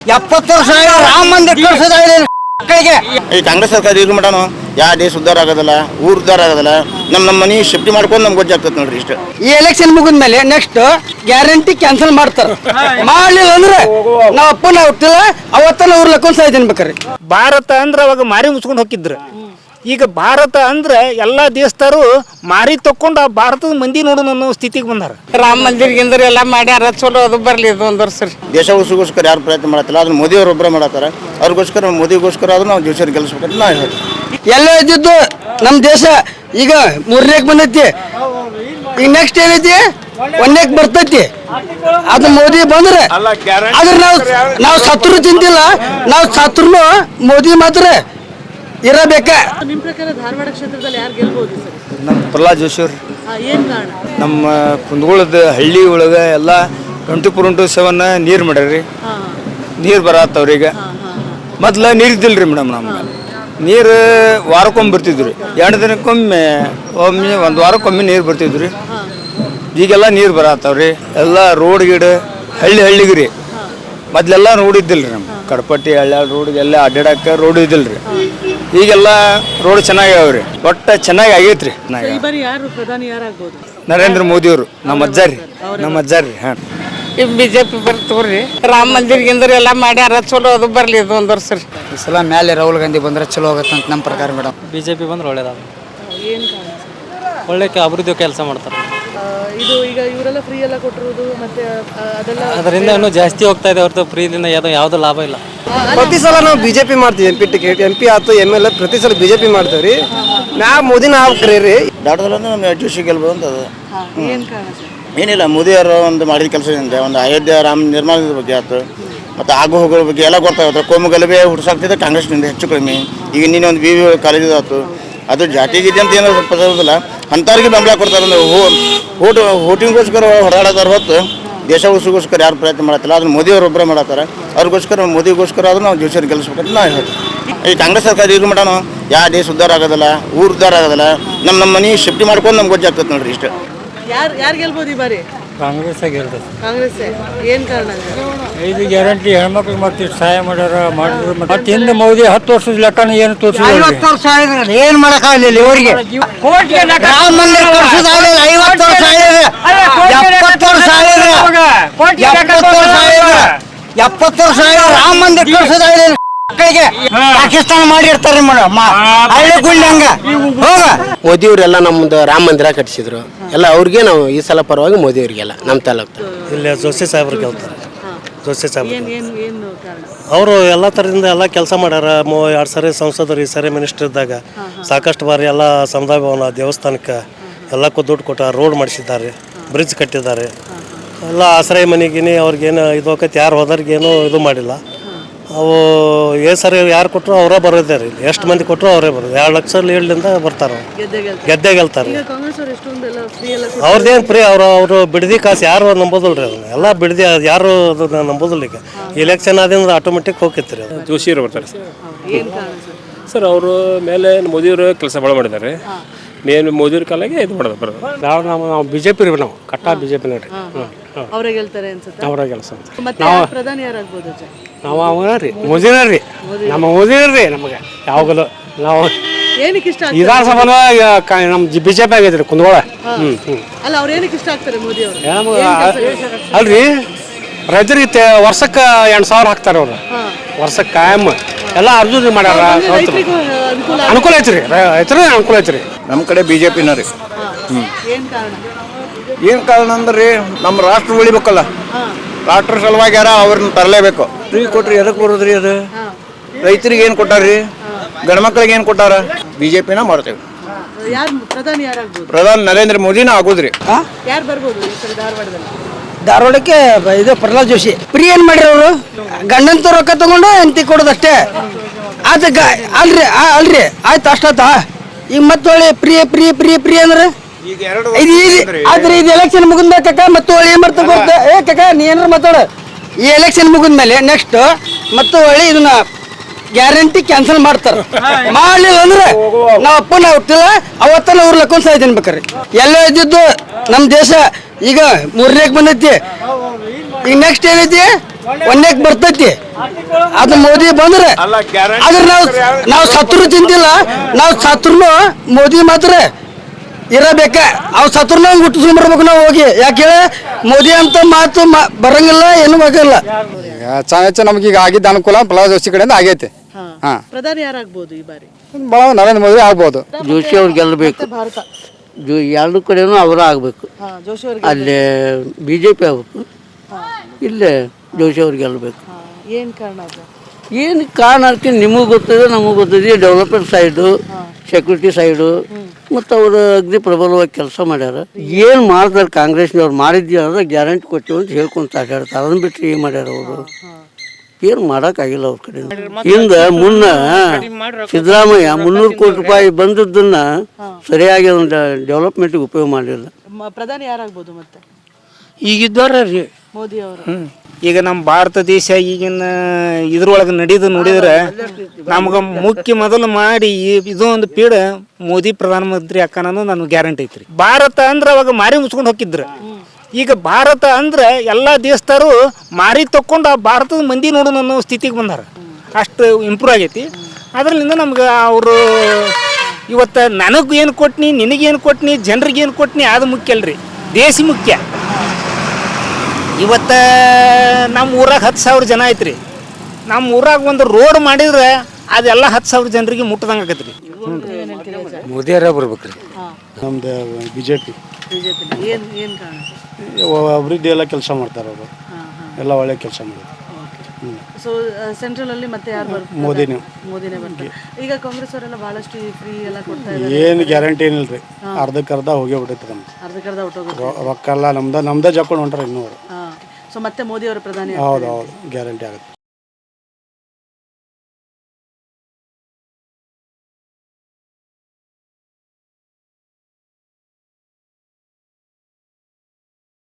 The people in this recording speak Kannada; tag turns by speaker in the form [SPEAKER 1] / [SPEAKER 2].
[SPEAKER 1] ಎಪ್ಪತ್ತು ವರ್ಷ ರಾಮ ಮಂದಿರ ಕಳ್ಸೋದಾಗಿದೆ ಮಕ್ಕಳಿಗೆ.
[SPEAKER 2] ಈ ಕಾಂಗ್ರೆಸ್ ಸರ್ಕಾರ ಇದ್ರ ಮಾಡೋಣ ಯಾವ ದೇಶ ಉದ್ಧಾರ ಆಗೋದಿಲ್ಲ ಊರ್ ಉದ್ಧಾರ ಆಗೋದಿಲ್ಲ ನಮ್ಮ ನಮ್ಮ ಮನೆ ಶಿಫ್ಟಿ ಮಾಡ್ಕೊಂಡು ನಮ್ಗೆ ಗೊತ್ತಾಗ್ತದೆ ನೋಡ್ರಿ ಇಷ್ಟು.
[SPEAKER 1] ಈ ಎಲೆಕ್ಷನ್ ಮುಗಿದ್ಮೇಲೆ ನೆಕ್ಸ್ಟ್ ಗ್ಯಾರಂಟಿ ಕ್ಯಾನ್ಸಲ್ ಮಾಡ್ತಾರ. ಮಾಡ್ಲಿಲ್ಲ ಅಂದ್ರೆ ನಾವು ಅಪ್ಪನ ಹುಟ್ಟಿಲ್ಲ ಅವತ್ತನ ಅವ್ರ ಲಕ್ಕೊಂಡ್ ಸಾಯ್ತೀನಿ ಬೇಕಾರೆ.
[SPEAKER 3] ಭಾರತ ಅಂದ್ರೆ ಅವಾಗ ಮಾರಿ ಮುಚ್ಕೊಂಡು ಹೋಗಿದ್ರು. ಈಗ ಭಾರತ ಅಂದ್ರೆ ಎಲ್ಲ ದೇಶದವರು ಮಾರಿ ತಕ್ಕೊಂಡು ಆ ಭಾರತದ ಮಂದಿ ನೋಡೋಣ ಅನ್ನೋ ಸ್ಥಿತಿಗೆ ಬಂದಾರ.
[SPEAKER 4] ರಾಮ ಮಂದಿರ ಎಲ್ಲಾ ಮಾಡಿ ಮಾಡ್ಯಾರ ಚಲೋ ಅದು ಬರ್ಲಿ ಇದು ಒಂದು ವರ್ಷ.
[SPEAKER 2] ದೇಶ ಉಸಿಗೋಸ್ಕರ ಯಾರು ಪ್ರಯತ್ನ ಮಾಡತ್ತಿಲ್ಲ ಅದನ್ನ ಮೋದಿ ಅವರು ಒಬ್ಬರೇ ಮಾಡತ್ತಾರ. ಅವ್ರಿಗೋಸ್ಕರ ಮೋದಿಗೋಸ್ಕರ ಅದನ್ನ ನಾವು ದೇಶ ಗೆಲ್ಲಿಸ್ಬೇಕಂತ ನಾ ಹೇಳ್ತೀವಿ
[SPEAKER 1] ಎಲ್ಲ ಇದ್ದಿದ್ದು ನಮ್ಮ ದೇಶ ಈಗ ಮೂರನೇಕ್ ಬಂದೈತಿ. ಈಗ ನೆಕ್ಸ್ಟ್ ಏನೈತಿ? ಒಂದೇಕ್ ಬರ್ತೈತಿ. ಅದು ಮೋದಿ ಬಂದ್ರೆ ಆದ್ರೆ ನಾವು ನಾವು ಸತ್ರು ತಿಂತಿಲ್ಲ ನಾವು ಸತ್ರು ಮೋದಿ ಮಾತ್ರ. ಇರಬೇಕ.
[SPEAKER 5] ನಿಮ್ಮ ಪ್ರಕಾರ ಧಾರವಾಡ ಕ್ಷೇತ್ರದಲ್ಲಿ ಯಾರು ಗೆಲ್ಬಹುದು ಸರ್?
[SPEAKER 6] ನಮ್ಮ ಪ್ರಹ್ಲಾದ್ ಜೋಶಿ ಅವ್ರು.
[SPEAKER 5] ಆ, ಕಾರಣ?
[SPEAKER 6] ನಮ್ಮ ಕುಂದಗೋಳದ ಹಳ್ಳಿ ಒಳಗೆ ಎಲ್ಲ ಟ್ವೆಂಟಿ ಫೋರ್ ಇಂಟು ಸೆವೆನ್ ನೀರು ಮಾಡ್ಯಾರಿ
[SPEAKER 5] ಹಾ.
[SPEAKER 6] ನೀರು ಬರತ್ತವ್ರಿ ಈಗ. ಮೊದ್ಲ ನೀರು ಇದ್ದಿಲ್ಲ ರೀ ಮೇಡಮ್ ನಮ್ಗೆ. ನೀರು ವಾರಕ್ಕೊಮ್ಮೆ ಬರ್ತಿದ್ವಿ ಎರಡು ದಿನಕ್ಕೊಮ್ಮೆ ಒಮ್ಮೆ ಒಂದು ವಾರಕ್ಕೊಮ್ಮೆ ನೀರು ಬರ್ತಿದ್ವಿ ಈಗೆಲ್ಲ ನೀರು ಬರತ್ತವ್ರಿ ಎಲ್ಲ ರೋಡ್ ಗಿಡ ಹಳ್ಳಿ ಹಳ್ಳಿಗೆ ರೀ ಮೊದ್ಲೆಲ್ಲ ರೋಡ್ ಇದ್ದಿಲ್ಲ ರೀ ನಮ್ಮ ಕಡಪಟ್ಟಿ ಹಳ್ಳಿ ರೋಡ್ಗೆಲ್ಲ ಅಡ್ಡಾಡಕ್ಕೆ ರೋಡ್ ಇದ್ದಿಲ್ಲ ರೀ ಈಗೆಲ್ಲ ರೋಡ್ ಚೆನ್ನಾಗಿ ಅವ್ರಿ ಒಟ್ಟು ಚೆನ್ನಾಗಿ ಆಗೈತ್ರಿ.
[SPEAKER 5] ಈ ಬಾರಿ ಯಾರು ಪ್ರಧಾನಿ ಯಾರಾಗ್ಬೋದು?
[SPEAKER 6] ನರೇಂದ್ರ ಮೋದಿ ಅವರು ನಮ್ಮ ಅಜ್ಜಾರಿ. ನಮ್ಮ ಅಜ್ಜಾರಿ ಹಾಂ.
[SPEAKER 4] ಈ ಬಿ ಜೆ ಪಿ ಬರ್ತವ್ರಿ ರಾಮ ಮಂದಿರ್ ಗಿಂದಿರ ಎಲ್ಲ ಮಾಡ್ಯಾರ ಚಲೋ ಅದು ಬರ್ಲಿ ಇದು ಒಂದು ವರ್ಷ. ರೀ
[SPEAKER 7] ಈ ಸಲ ಮೇಲೆ ರಾಹುಲ್ ಗಾಂಧಿ ಬಂದ್ರೆ ಚಲೋ ಆಗತ್ತೆ ಅಂತ ನಮ್ಮ ಪ್ರಕಾರ ಮೇಡಮ್
[SPEAKER 8] ಬಿ ಜೆ ಪಿ ಬಂದ್ರೆ ಒಳ್ಳೇದಾಗ
[SPEAKER 5] ಏನ್ ಕಾರಣ ಸರ್?
[SPEAKER 8] ಒಳ್ಳೆ ಅಭಿವೃದ್ಧಿ ಕೆಲಸ ಮಾಡ್ತಾರೆ.
[SPEAKER 5] ಇದು ಈಗ ಇವರೆಲ್ಲ ಫ್ರೀ ಎಲ್ಲ ಕೊಟ್ಟಿರೋದು ಮತ್ತೆ ಅದೆಲ್ಲ
[SPEAKER 8] ಅದರಿಂದ ಇನ್ನೂ ಜಾಸ್ತಿ ಹೋಗ್ತಾ ಇದೆ ಹೊರತು ಫ್ರೀದಿಂದ ಯಾವುದೋ ಯಾವುದೋ ಲಾಭ ಇಲ್ಲ.
[SPEAKER 9] ಪ್ರತಿ ಸಲ ನಾವು ಬಿಜೆಪಿ ಮಾಡ್ತೀವಿ M P ticket M P ಆಯ್ತು ಎಂ ಎಲ್ ಎ ಪ್ರತಿ ಸಲ ಬಿಜೆಪಿ ಮಾಡ್ತೇವೆ ರೀ. ನಾ ಮೋದಿನ ಆಗ್ರಿ ರೀ
[SPEAKER 2] ದಾಟದಲ್ಲ ಅಂದ್ರೆ ನಮ್ಮ ಜೋಶಿ ಗೆಲ್ಬೋದು ಅಂತ ಅದು.
[SPEAKER 5] ಹಾ, ಕಾರಣ ಸರ್?
[SPEAKER 2] ಏನಿಲ್ಲ ಮೋದಿ ಅವರು ಒಂದು ಮಾಡಿದ ಕೆಲಸದಿಂದ ಒಂದು ಅಯೋಧ್ಯೆ ರಾಮ ನಿರ್ಮಾಣದ ಬಗ್ಗೆ ಆಯ್ತು. ಮತ್ತು ಆಗು ಹೋಗೋದ್ರ ಬಗ್ಗೆ ಎಲ್ಲ ಗೊತ್ತಾಗುತ್ತೆ ಕೋಮು ಗಲಭೆ ಹುಡ್ಸಾಕ್ತಿದ್ದೆ ಕಾಂಗ್ರೆಸ್ನಿಂದ ಹೆಚ್ಚು ಕಡಿಮೆ ಈಗ ನೀನು ಒಂದು ಬಿ ವಿ ಕಾಲೇಜ್ ಆಯ್ತು. ಅದು ಜಾತಿ ಗೀತಿ ಅಂತ ಏನೋ ಪದವಿಲ್ಲ ಅಂಥವ್ರಿಗೆ ಬೆಂಬಲ ಕೊಡ್ತಾರೆ. ಅಂದ್ರೆ ಓಟ್ ಹೋಟಿಂಗ್ಗೋಸ್ಕರ ಹೊರಡೋದಾರ ಹೊತ್ತು ದೇಶ ಉಸಿಗೋಸ್ಕರ ಯಾರು ಪ್ರಯತ್ನ ಮಾಡತ್ತಿಲ್ಲ. ಅದನ್ನ ಮೋದಿ ಅವರು ಒಬ್ಬರೇ ಮಾಡತ್ತಾರೆ. ಅವ್ರಿಗೋಸ್ಕರ ಮೋದಿಗೋಸ್ಕರ ಆದ್ರೂ ನಾವು ಜೋಶರ್ ಗೆಲ್ಲಿಸ್ಬೇಕಂತ ನಾವು ಹೇಳ್ತೀವಿ ಈ ಕಾಂಗ್ರೆಸ್ ಸರ್ಕಾರ ಇದು ಮಾಡೋಣ ಯಾವ ದೇಶ ಉದ್ಧಾರ ಆಗೋದಿಲ್ಲ, ಊರು ಉದ್ಧಾರ ಆಗೋದಿಲ್ಲ ನಮ್ಮ ನಮ್ಮ ಮನೆ ಶಿಫ್ಟಿ ಮಾಡ್ಕೊಂಡು ನಮ್ಗೆ ಗೊಜ್ಜಾಗ್ತದೆ ನೋಡ್ರಿ ಇಷ್ಟ.
[SPEAKER 5] ಯಾರು ಯಾರು ಗೆಲ್ಬೋದು ಈ ಬಾರಿ?
[SPEAKER 8] ಕಾಂಗ್ರೆಸ್ ಇದು
[SPEAKER 5] ಕಾಂಗ್ರೆಸ್ ಏನ್ ಕಾರಣ
[SPEAKER 8] ಐದು ಗ್ಯಾರಂಟಿ ಹೆಣ್ಮಕ್ಳು ಮತ್ತೆ ಸಹಾಯ ಮಾಡ್ಯಾರ ಮಾಡಿದ್ರು ಮತ್ತೆ. ಹಿಂದೆ ಮೋದಿ ಹತ್ತು ವರ್ಷದ ಲೆಕ್ಕನ ಏನು
[SPEAKER 1] ಐವತ್ತು ವರ್ಷ ಆಗಿದೆ ಏನ್ ಮಾಡಕ್ಕಾಗಲಿಲ್ಲ ಇವರಿಗೆ? ರಾಮ ಮಂದಿರ ಐವತ್ತು ವರ್ಷ ಆಗಿದೆ ಎಪ್ಪತ್ತು ವರ್ಷ ಎಪ್ಪತ್ತು ವರ್ಷ ಎಪ್ಪತ್ತು ವರ್ಷ ಆಗಿದೆ ರಾಮ ಮಂದಿರ ಮಕ್ಕಳಿಗೆ ಪಾಕಿಸ್ತಾನ ಮಾಡಿರ್ತಾರೆ ಮೇಡಮ್ ಹಳ್ಳಿ ಗುಂಡಿ ಹಂಗ. ಹೋಗ.
[SPEAKER 9] ಮೋದಿಯವರೆಲ್ಲ ನಮ್ದು ರಾಮ ಮಂದಿರ ಕಟ್ಟಿಸಿದ್ರು. ಎಲ್ಲ ಅವ್ರಿಗೆ ನಾವು ಈ ಸಲ ಪರವಾಗಿ ಮೋದಿ ಅವ್ರಿಗೆಲ್ಲ ನಮ್ಮ ತಾಲೂಕು
[SPEAKER 10] ಇಲ್ಲಿ ಜೋಶಿ ಸಾಹೇಬ್ರು ಗೆಲ್ತಾರೆ ಜೋಶಿ ಸಾಹೇಬ್
[SPEAKER 5] ಏನ್ ಏನ್ ಏನು ಕಾರಣ?
[SPEAKER 10] ಅವರು ಎಲ್ಲ ಥರದಿಂದ ಎಲ್ಲ ಕೆಲಸ ಮಾಡ್ಯಾರ. ಮೂ ಎರಡು ಸರಿ ಸಂಸದರು ಈ ಸರಿ ಮಿನಿಸ್ಟರ್ ಇದ್ದಾಗ ಸಾಕಷ್ಟು ಬಾರಿ ಎಲ್ಲ ಸಮುದಾಯ ಭವನ ದೇವಸ್ಥಾನಕ್ಕೆ ಎಲ್ಲಕ್ಕೂ ದುಡ್ಡು ಕೊಟ್ಟ ರೋಡ್ ಮಾಡಿಸಿದ್ದಾರೆ. ಬ್ರಿಡ್ಜ್ ಕಟ್ಟಿದ್ದಾರೆ. ಎಲ್ಲ ಆಶ್ರಯ ಮನೆಗಿನಿ ಅವ್ರಿಗೇನು ಇದು ಆಕೈತಿ. ಯಾರು ಹೋದವ್ರಿಗೇನು ಇದು ಮಾಡಿಲ್ಲ. ಅವು ಏ ಸರಿ ಯಾರು ಕೊಟ್ಟರು ಅವರೇ ಬರೋದೇ ರೀ. ಎಷ್ಟು ಮಂದಿ ಕೊಟ್ಟರು ಅವರೇ ಬರೋದು. ಎರಡು ಲಕ್ಷ ಏಳಿಂದ ಬರ್ತಾರೆ.
[SPEAKER 5] ಗೆದ್ದೆ ಗೆಲ್ತಾರೆ.
[SPEAKER 10] ಅವ್ರದ್ದೇನು ಫ್ರೀ ಅವರು ಅವರು ಬಿಡದಿ ಕಾಸು ಯಾರು ನಂಬೋದಿಲ್ಲ ರೀ ಅದನ್ನ ಎಲ್ಲ ಬಿಡದಿ ಅದು ಯಾರು ಅದನ್ನ ನಂಬೋದಿಲ್ಲ ಈಗ. ಇಲೆಕ್ಷನ್ ಆದಿಂದ ಆಟೋಮೆಟಿಕ್ ಹೋಗಿತ್ತು ರೀ ಅದು.
[SPEAKER 11] ಜೋಶಿ ಅವರು ಬರ್ತಾರೆ ಸರ್. ಅವರು ಮೇಲೆ ಮೋದಿಯವರು ಕೆಲಸ ಭಾಳ ಮಾಡಿದ್ದಾರೆ. ನೇನು ಮೋದಿಯವ್ರ ಕಾಲಾಗೆ ಇದು ಮಾಡೋದು ಬರೋದು.
[SPEAKER 10] ನಾವು ನಾವು ನಾವು ಬಿ ಜೆ ಪಿ ರೀ ನಾವು ಕಟ್ಟಾ ಬಿ ಜೆ ಪಿ ನೋಡ್ರಿ
[SPEAKER 5] ಅವರೇ ಗೆಲ್ತಾರೆ ಅನ್ಸುತ್ತೆ?
[SPEAKER 10] ಅವರ ಕೆಲಸ
[SPEAKER 5] ಮತ್ತೆ ಯಾರು ಪ್ರಧಾನಿ ಯಾರಾಗ್ಬೋದು ಅಜ್ಜ?
[SPEAKER 10] ನಾವು ಅವನ ರೀ ಮೋದಿನ ರೀ. ನಮ್ಮ ಮೋದಿನ ರೀ ನಮಗೆ ಯಾವಾಗಲೂ. ನಾವು
[SPEAKER 5] ಏನಕ್ಕೆ ಇಷ್ಟ ಆಗ್ತಾರೆ
[SPEAKER 10] ವಿಧಾನಸಭಾನ ನಮ್ಮ ಬಿ ಜೆ ಪಿ ಆಗೈತೆ ರೀ ಕುಂದಗೋಳ. ಹ್ಞೂ ಹ್ಞೂ
[SPEAKER 5] ಅಲ್ಲ ಅವ್ರು ಏನಕ್ಕೆ ಇಷ್ಟ ಆಗ್ತಾರೆ ಮೋದಿ ಅವರು?
[SPEAKER 10] ನಮಗೆ ಅಲ್ರಿ ರೈತರಿಗೆ ತೆ ವರ್ಷಕ್ಕೆ ಎಂಟು ಸಾವಿರ ಹಾಕ್ತಾರೆ ಅವ್ರು. ವರ್ಷಕ್ಕೆ ಕಾಯಂ. ಎಲ್ಲ ಅರ್ಜುನ್ ಮಾಡ್ಯಾರ. ರೈತರು
[SPEAKER 5] ಅನುಕೂಲ
[SPEAKER 10] ಅನುಕೂಲ ಐತ್ರಿ ರೈತರ ಅನುಕೂಲ ಐತ್ರಿ.
[SPEAKER 2] ನಮ್ಮ ಕಡೆ ಬಿ ಜೆ ಪಿನ ರೀ
[SPEAKER 5] ಏನ್ ಕಾರಣ?
[SPEAKER 2] ಏನು ಕಾರಣ ಅಂದ್ರೆ ನಮ್ಮ ರಾಷ್ಟ್ರ ಉಳಿಬೇಕಲ್ಲ. ರಾಷ್ಟ್ರ ಸಲುವಾಗಿ ಯಾರ ಅವ್ರನ್ನ ತರಲೇಬೇಕು. ಫ್ರೀ ಕೊಟ್ರಿ ಎದಕ್ಕೆ ಬರೋದ್ರಿ ಅದು? ರೈತರಿಗೆ ಏನು ಕೊಟ್ಟಾರ್ರಿ? ಗಂಡ್ಮಕ್ಳಿಗೆ ಏನು ಕೊಟ್ಟಾರ? ಬಿ ಜೆ ಪಿನ ಮಾಡ್ತೇವೆ.
[SPEAKER 5] ಯಾರು ಪ್ರಧಾನಿ ಯಾರಾಗ್ಬೋದು?
[SPEAKER 2] ಪ್ರಧಾನಿ ನರೇಂದ್ರ ಮೋದಿನ ಆಗೋದ್ರಿ.
[SPEAKER 5] ಯಾರು ಬರ್ಬೋದು ಈ ಸಲ ಧಾರವಾಡದಲ್ಲಿ?
[SPEAKER 1] ಧಾರವಾಡಕ್ಕೆ ಇದು ಪ್ರಹ್ಲಾದ್ ಜೋಶಿ. ಫ್ರೀ ಏನ್ ಮಾಡಿರೋರು? ಅವರು ಗಂಡಂತ ರೊಕ್ಕ ತಗೊಂಡು ಎಂತಿ ಕೊಡೋದಷ್ಟೇ. ಆತ ಗ ಅಲ್ರಿ ಆ, ಅಲ್ರಿ ಆಯ್ತು ಅಷ್ಟಾತ ಈಗ ಮತ್ತೆ ಪ್ರಿಯ ಪ್ರಿಯ ಪ್ರಿಯ ಪ್ರಿಯ ಅಂದ್ರೆ? ಇದು ಇದು ಆದ್ರೆ ಇದು ಎಲೆಕ್ಷನ್ ಮುಗಿದ ಕಕ್ಕ ಮತ್ತೆ ಹೊಳ್ಳಿ ಏನ್ ಮಾಡ್ತಾ ಗೊತ್ತ ಏ ಕಕ್ಕ ನೀ ಏನಾರ ಮಾತಾಡ. ಈ ಎಲೆಕ್ಷನ್ ಮುಗಿದ್ಮೇಲೆ ನೆಕ್ಸ್ಟ್ ಮತ್ತು ಹೊಳ್ಳಿ ಇದನ್ನ ಗ್ಯಾರಂಟಿ ಕ್ಯಾನ್ಸಲ್ ಮಾಡ್ತಾರ. ಮಾಡ್ಲಿಲ್ಲ ಅಂದ್ರೆ ನಾವು ಅಪ್ಪನ ಹುಟ್ಟಿಲ್ಲ ಅವತ್ತನ ಅವ್ರ ಲಕ್ಕೊಂಡ್ ಸಾಯ್ತೀನಿ ಬೇಕಾರೆ ಎಲ್ಲ ಇದ್ದಿದ್ದು ನಮ್ ದೇಶ ಈಗ ಮೂರನೇಕ್ ಬಂದೈತಿ. ಈಗ ನೆಕ್ಸ್ಟ್ ಏನೈತಿ? ಒಂದಕ್ಕೆ ಬರ್ತೈತಿ. ಅದು ಮೋದಿ ಬಂದ್ರೆ. ಆದ್ರೆ ನಾವು ನಾವು ಸತ್ರು ತಿಂತಿಲ್ಲ ನಾವು ಸತ್ರು ಮೋದಿ ಮಾತ್ರ ಇರಬೇಕ. ಅವ್ ಸತ್ರು ನಾವು ಹುಟ್ಟಿಸ್ಕೊಂಡ್ ಬರ್ಬೇಕು ನಾವು ಹೋಗಿ. ಯಾಕೆ ಹೇಳಿ? ಮೋದಿ ಅಂತ ಮಾತು ಮಾ- ಬರಂಗಿಲ್ಲ ಏನು ಬೇಕಿಲ್ಲ
[SPEAKER 7] ನಮ್ಗೆ ಈಗ ಆಗಿದ್ದ ಅನುಕೂಲ ಪ್ರಹ್ಲಾದ್ ಜೋಶಿ ಕಡೆಯಿಂದ ಆಗೈತೆ. ಹಾ.
[SPEAKER 5] ಪ್ರಧಾನಿ ಯಾರಾಗ್ಬೋದು ಈ ಬಾರಿ?
[SPEAKER 7] ನರೇಂದ್ರ ಮೋದಿ ಆಗ್ಬೋದು.
[SPEAKER 12] ಜೋಶಿ ಅವ್ರು ಗೆಲ್ಲಬೇಕು.
[SPEAKER 5] ಭಾರತ.
[SPEAKER 12] ಎರಡು ಕಡೆನೂ ಅವರ ಆಗಬೇಕು.
[SPEAKER 5] ಜೋಶಿ ಅವ್ರಿಗೆ
[SPEAKER 12] ಅಲ್ಲಿ ಬಿ ಜೆ ಪಿ ಆಗ್ಬೇಕು ಇಲ್ಲೇ ಜೋಶಿ ಅವ್ರು ಗೆಲ್ಲಬೇಕು
[SPEAKER 5] ಏನು ಕಾರಣ ಅದು?
[SPEAKER 12] ಏನು ನಿಮಗೆ ಗೊತ್ತಿದೆ ನಮಗೆ ಗೊತ್ತಿದೆ. ಡೆವಲಪ್ಮೆಂಟ್ ಸೈಡು ಸೆಕ್ಯೂರಿಟಿ ಸೈಡು ಮತ್ತು ಅವರು ಅಗ್ನಿ ಪ್ರಬಲವಾಗಿ ಕೆಲಸ ಮಾಡ್ಯಾರ. ಏನು ಮಾಡ್ತಾರೆ ಕಾಂಗ್ರೆಸ್ನವ್ರು ಮಾಡಿದ್ಯ ಅಂದ್ರೆ ಗ್ಯಾರಂಟಿ ಕೊಟ್ಟಿವಿ ಅಂತ ಹೇಳ್ಕೊಂತ ಆಟಾಡ್ತಾರೆ ಅದನ್ನ ಬಿಟ್ಟರೆ ಏನು ಮಾಡ್ಯಾರ ಅವರು? ಏನು ಮಾಡೋಕ್ಕಾಗಿಲ್ಲ ಅವ್ರ ಕಡೆ ಹಿಂದೆ ಮುನ್ನ ಸಿದ್ದರಾಮಯ್ಯ ಮುನ್ನೂರು ಕೋಟಿ ರೂಪಾಯಿ ಬಂದದ್ದನ್ನ ಸರಿಯಾಗಿ ಒಂದು ಡೆವಲಪ್ಮೆಂಟ್ಗೆ ಉಪಯೋಗ
[SPEAKER 5] ಮಾಡಿಲ್ಲ. ಪ್ರಧಾನಿ ಯಾರಾಗ್ಬೋದು ಮತ್ತೆ?
[SPEAKER 3] ಈಗಿದ್ದವ್ರ ರೀ.
[SPEAKER 5] ಮೋದಿ ಅವರು.
[SPEAKER 3] ಈಗ ನಮ್ಮ ಭಾರತ ದೇಶ ಈಗಿನ ಇದ್ರೊಳಗೆ ನಡೆದು ನೋಡಿದ್ರೆ ನಮ್ಗೆ ಮುಖ್ಯ ಮೊದಲು ಮಾಡಿ ಈ- ಇದು ಒಂದು ಪೀಡ ಮೋದಿ ಪ್ರಧಾನಮಂತ್ರಿ ಅಕ್ಕನ ನನಗೆ ಗ್ಯಾರಂಟಿ ಐತ್ರಿ. ಭಾರತ ಅಂದ್ರೆ ಅವಾಗ ಮಾರಿ ಮುಚ್ಕೊಂಡು ಹೋಗಿದ್ರು. ಈಗ ಭಾರತ ಅಂದ್ರೆ ಎಲ್ಲ ದೇಶದವರು ಮಾರಿ ತಕ್ಕೊಂಡು ಆ ಭಾರತದ ಮಂದಿ ನೋಡೋಣ ಅನ್ನೋ ಸ್ಥಿತಿಗೆ ಬಂದಾರ. ಅಷ್ಟು ಇಂಪ್ರೂವ್ ಆಗೈತಿ. ಅದರಿಂದ ನಮ್ಗೆ ಅವರು ಇವತ್ತು ನನಗೆ ಏನು ಕೊಟ್ನಿ ನಿನಗೇನು ಕೊಟ್ನಿ ಜನರಿಗೆ ಏನು ಕೊಟ್ನಿ ಅದು ಮುಖ್ಯ ಅಲ್ರಿ. ದೇಶ ಮುಖ್ಯ. ಇವತ್ತು ನಮ್ಮ ಊರಾಗ ಹತ್ತು ಸಾವಿರ ಜನ ಐತ್ರಿ. ನಮ್ಮ ಊರಾಗ ಒಂದು ರೋಡ್ ಮಾಡಿದ್ರೆ ಅದೆಲ್ಲ ಹತ್ತು ಸಾವಿರ ಜನರಿಗೆ ಮುಟ್ಟದಂಗೆ ಆಗತ್ತೆ ರೀ
[SPEAKER 6] ಮೋದಿಯರ ಬರ್ಬೇಕ್ರಿ.
[SPEAKER 13] ನಮ್ದು ಬಿ ಜೆ ಪಿ ಅಭಿವೃದ್ಧಿ ಎಲ್ಲ ಕೆಲಸ ಮಾಡ್ತಾರೆ ಅವರು. ಎಲ್ಲ ಒಳ್ಳೆ ಕೆಲಸ ಮಾಡಿದ್ರು.
[SPEAKER 5] ಸೊ ಸೆಂಟ್ರಲ್ ಅಲ್ಲಿ ಮತ್ತೆ ಯಾರು ಬರ್ತಾರೆ?
[SPEAKER 13] ಮೋದಿನೇ.
[SPEAKER 5] ಮೋದಿನೇ ಬರ್ತಾರೆ. ಈಗ ಕಾಂಗ್ರೆಸ್ ಅವರೆಲ್ಲ ಬಹಳಷ್ಟು ಫ್ರೀ ಎಲ್ಲ ಕೊಡ್ತಾ ಇದ್ದಾರೆ.
[SPEAKER 13] ಏನು ಗ್ಯಾರಂಟಿ ಏನಿಲ್ಲ ರೀ. ಅರ್ಧಕ್ಕೆ ಅರ್ಧ ಹೋಗಿ ಬಿಟ್ಟೈತೆ ನಮ್ದು.
[SPEAKER 5] ಅರ್ಧಕ್ಕರ್ಧ ಹೊಟ್ಟೋಗುತ್ತೆ
[SPEAKER 13] ರೊ- ರೊಕ್ಕ ಎಲ್ಲ ನಮ್ದ ನಮ್ದೇ ಜಕ್ಕೊಂಡು ಹೊಂಟ್ರೆ ಇನ್ನೂ
[SPEAKER 5] ಸೊ ಮತ್ತೆ ಮೋದಿ ಅವರು ಪ್ರಧಾನಿ
[SPEAKER 13] ಹೌದು ಹೌದು. ಗ್ಯಾರಂಟಿ ಆಗುತ್ತೆ.